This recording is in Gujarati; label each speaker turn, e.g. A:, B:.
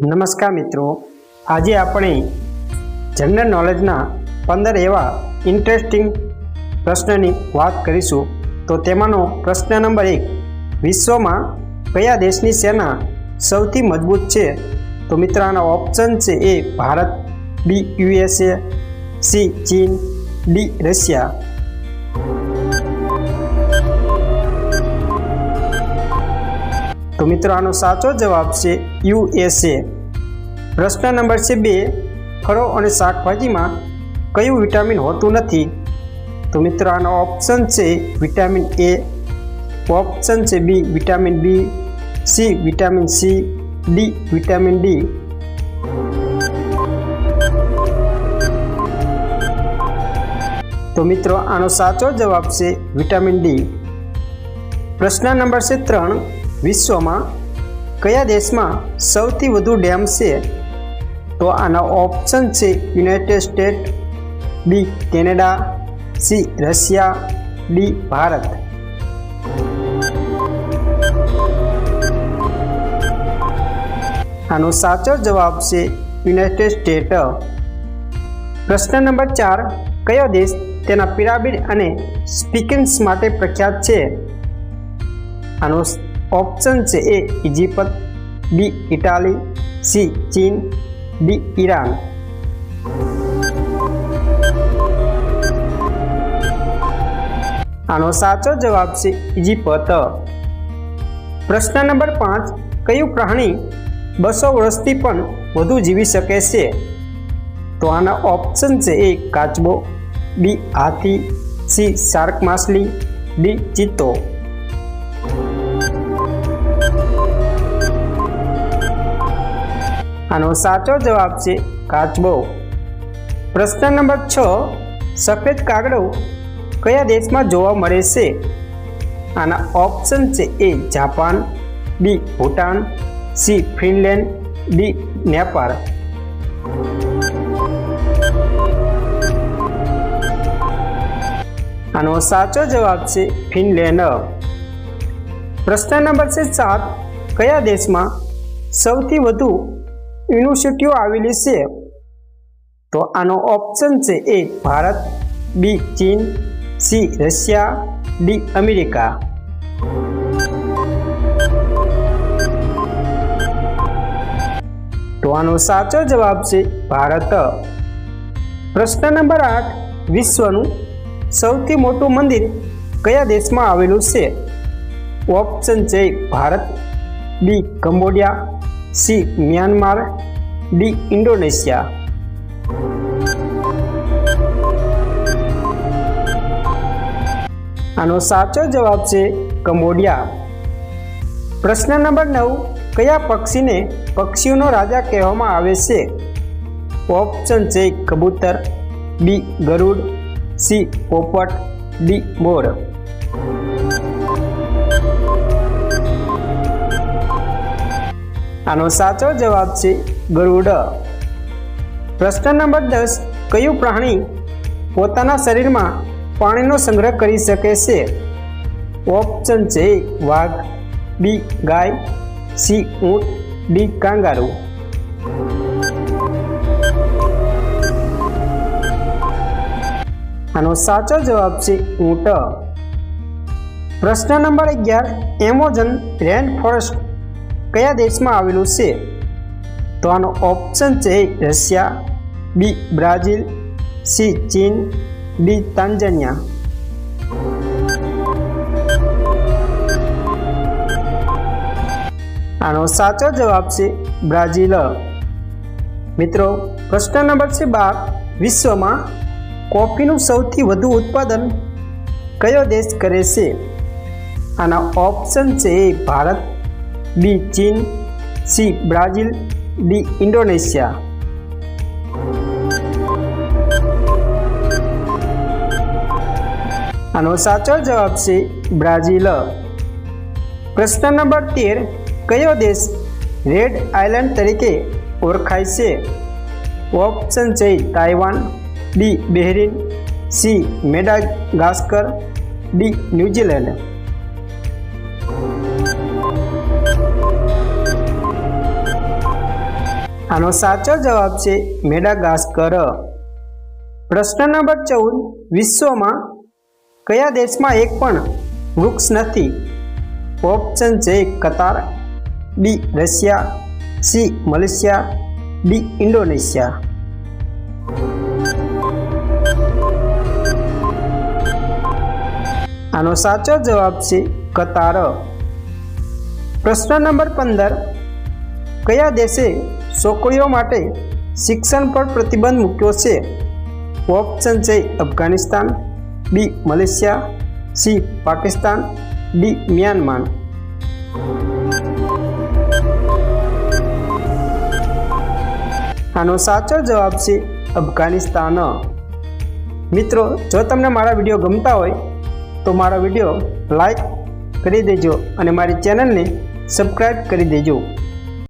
A: નમસ્કાર મિત્રો. આજે આપણે જનરલ નોલેજના પંદર એવા ઇન્ટરેસ્ટિંગ પ્રશ્નની વાત કરીશું. તો તેમાંનો પ્રશ્ન નંબર એક, વિશ્વમાં કયા દેશની સેના સૌથી મજબૂત છે? તો મિત્રો આના ઓપ્શન છે A Bharat B USA C ચીન ડી રશિયા. તો મિત્રો, આનો સાચો જવાબ છે યુએસએ પ્રશ્ન નંબર છે બે, ફળો અને શાકભાજીમાં કયું વિટામિન હોતું નથી? તો મિત્રો, આનો ઓપ્શન છે વિટામિન એ ઓપ્શન છે B vitamin B, C vitamin C, D vitamin D. તો મિત્રો, આનો સાચો જવાબ છે વિટામિન ડી. પ્રશ્ન નંબર છે ત્રણ વિશ્વમાં કયા દેશમાં સૌથી વધુ ડેમ છે? તો આના ઓપ્શન છે united state, B Canada, C Russia, D Bharat. આનો સાચો જવાબ છે યુનાઇટેડ સ્ટેટ. પ્રશ્ન નંબર ચાર, કયો દેશ તેના પિરામિડ અને સ્પીકિંગ્સ માટે પ્રખ્યાત છે? આનો ઓપ્શન છે A Egypt B Italy C ચીન ડી ઈરાન આનો સાચો જવાબ છે ઇજિપ્ત પ્રશ્ન નંબર પાંચ, કયું પ્રાણી બસો વર્ષથી પણ વધુ જીવી શકે છે? તો આના ઓપ્શન છે એ કાચબો બી હાથી સી શાર્ક માછલી ડી ચિત્તો. આનો સાચો જવાબ છે કાચબો. પ્રશ્ન નંબર છ, સફેદ કાગડો કયા દેશમાં જોવા મળે છે? આના ઓપ્શન છે A Japan, B Bhutan, C Finland, D Nepal. આનો સાચો જવાબ છે ફિનલેન્ડ. પ્રશ્ન નંબર છે સાત, કયા દેશમાં સૌથી વધુ યુનિવર્સિટીઓ આવેલી છે. તો આનો ઓપ્શન છે એ ભારત બી ચીન સી રશિયા ડી અમેરિકા. તો આનો સાચો જવાબ છે ભારત. પ્રશ્ન નંબર આઠ, વિશ્વનું સૌથી મોટું મંદિર કયા દેશમાં આવેલું છે? ઓપ્શન છે Bharat B Cambodia C Myanmar, D Indonesia. આનો સાચો જવાબ છે કમ્બોડિયા પ્રશ્ન નંબર નવ, કયા પક્ષીને પક્ષીઓનો રાજા કહેવામાં આવે છે? ઓપ્શન છે કબૂતર, બી ગરુડ, સી પોપટ, ડી મોર આનો સાચો જવાબ છે ગરુડ. પ્રશ્ન નંબર દસ, કયું પ્રાણી પોતાના શરીરમાં પાણીનો સંગ્રહ કરી શકે છે? ઓપ્શન છે વાઘ, બી ગાય, સી ઊંટ, ડી કાંગારૂ. આનો સાચો જવાબ છે ઊંટ. પ્રશ્ન નંબર અગિયાર એમોઝન રેન ફોરેસ્ટ કયા દેશમાં આવેલું છે? તો આનો ઓપ્શન છે રશિયા, બી બ્રાઝિલ, સી ચીન, ડી તાંજાનિયા. આનો સાચો જવાબ છે બ્રાઝિલ. મિત્રો, પ્રશ્ન નંબર છે બાર, વિશ્વમાં કોફીનું સૌથી વધુ ઉત્પાદન કયો દેશ કરે છે? આના ઓપ્શન છે ભારત. બી ચીન સી બ્રાઝિલ ડી ઇન્ડોનેશિયા આનો સાચો જવાબ છે બ્રાઝિલ. પ્રશ્ન નંબર તેર, કયો દેશ રેડ આઇલેન્ડ તરીકે ઓળખાય છે? ઓપ્શન છે Taiwan, D, Bahrain, C, Madagascar, D, New Zealand. આનો સાચો જવાબ છે મેડાગાસ્કર. પ્રશ્ન નંબર ચૌદ, વિશ્વમાં કયા દેશમાં એક પણ વૃક્ષ નથી? ઓપ્શન છે Qatar, B Russia, C Malaysia, D Indonesia. આનો સાચો જવાબ છે કતાર. પ્રશ્ન નંબર પંદર, કયા દેશે છોકરીઓ માટે શિક્ષણ પર પ્રતિબંધ મૂક્યો છે. ઓપ્શન છે Afghanistan, B Malaysia, C Pakistan, D Myanmar. આનો સાચો જવાબ છે અફઘાનિસ્તાન. મિત્રો, જો તમને મારા વીડિયો ગમતા હોય, તો મારો વીડિયો લાઈક કરી દેજો અને મારી ચેનલને સબસ્ક્રાઈબ કરી દેજો.